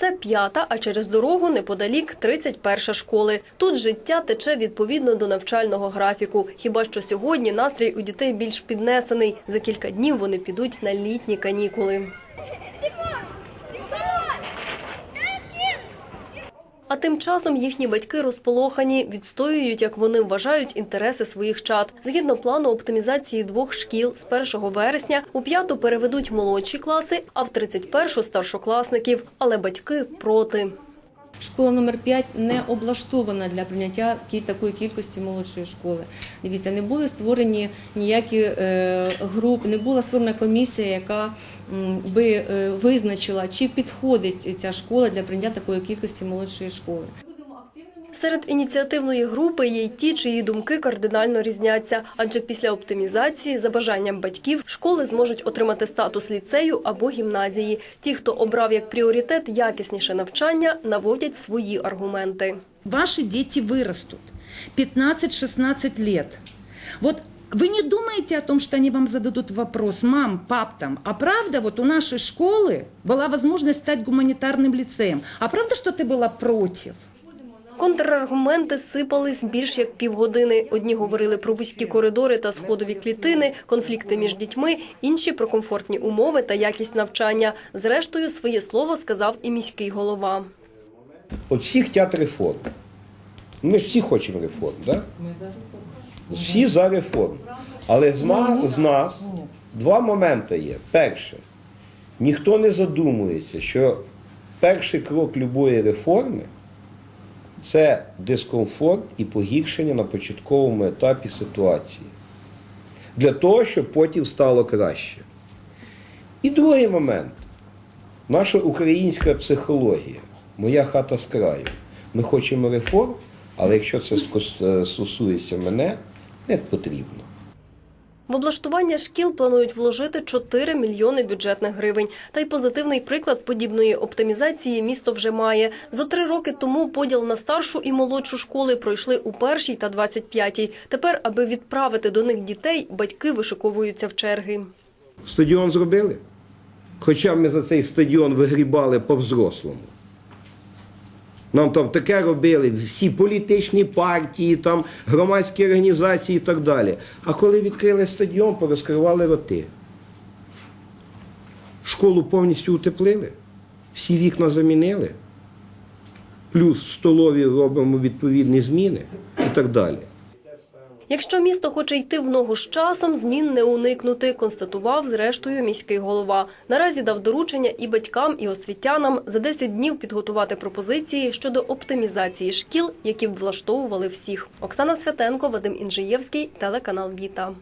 Це п'ята, а через дорогу неподалік 31 школи. Тут життя тече відповідно до навчального графіку. Хіба що сьогодні настрій у дітей більш піднесений. За кілька днів вони підуть на літні канікули. А тим часом їхні батьки розполохані, відстоюють, як вони вважають, інтереси своїх чад. Згідно плану оптимізації двох шкіл з 1 вересня у п'яту переведуть молодші класи, а в 31 – старшокласників. Але батьки проти. Школа номер 5 не облаштована для прийняття такої кількості молодшої школи. Дивіться, не були створені ніякі е, групи, не була створена комісія, яка би е, визначила, чи підходить ця школа для прийняття такої кількості молодшої школи. Серед ініціативної групи є й ті, чиї думки кардинально різняться. Адже після оптимізації, за бажанням батьків, школи зможуть отримати статус ліцею або гімназії. Ті, хто обрав як пріоритет якісніше навчання, наводять свої аргументи. Ваши дети вырастут 15-16 лет. Вот вы не думаете о том, что они вам зададут вопрос, мам, пап там, а правда вот у нашей школы была возможность стать гуманитарным лицеем, а правда, что ты была против? Контраргументи сипались більш як півгодини. Одні говорили про вузькі коридори та сходові клітини, конфлікти між дітьми, інші про комфортні умови та якість навчання. Зрештою, своє слово сказав і міський голова. От всі хочуть реформ. Ми ж всі хочемо реформ, так? Всі за реформ. Але з, з нас два моменти є. Перше, ніхто не задумується, що перший крок любої реформи це дискомфорт і погіршення на початковому етапі ситуації. Для того, щоб потім стало краще. І другий момент. Наша українська психологія, моя хата з краю. Ми хочемо реформ, але якщо це е, стосується мене, не потрібно. В облаштування шкіл планують вложити 4 мільйони бюджетних гривень. Та й позитивний приклад подібної оптимізації місто вже має. Зо три роки тому поділ на старшу і молодшу школи пройшли у першій та 25-й. Тепер, аби відправити до них дітей, батьки вишиковуються в черги. Стадіон зробили? Хоча ми за цей стадіон вигрібали по-взрослому. Нам там таке робили, всі політичні партії, там, громадські організації і так далі. А коли відкрили стадіон, порозкривали роти. Школу повністю утеплили, всі вікна замінили, плюс столові робимо відповідні зміни і так далі. Якщо місто хоче йти в ногу з часом, змін не уникнути, констатував зрештою міський голова. Наразі дав доручення і батькам, і освітянам за 10 днів підготувати пропозиції щодо оптимізації шкіл, які б влаштовували всіх. Оксана Святенко, Вадим Інжиєвський, телеканал Віта.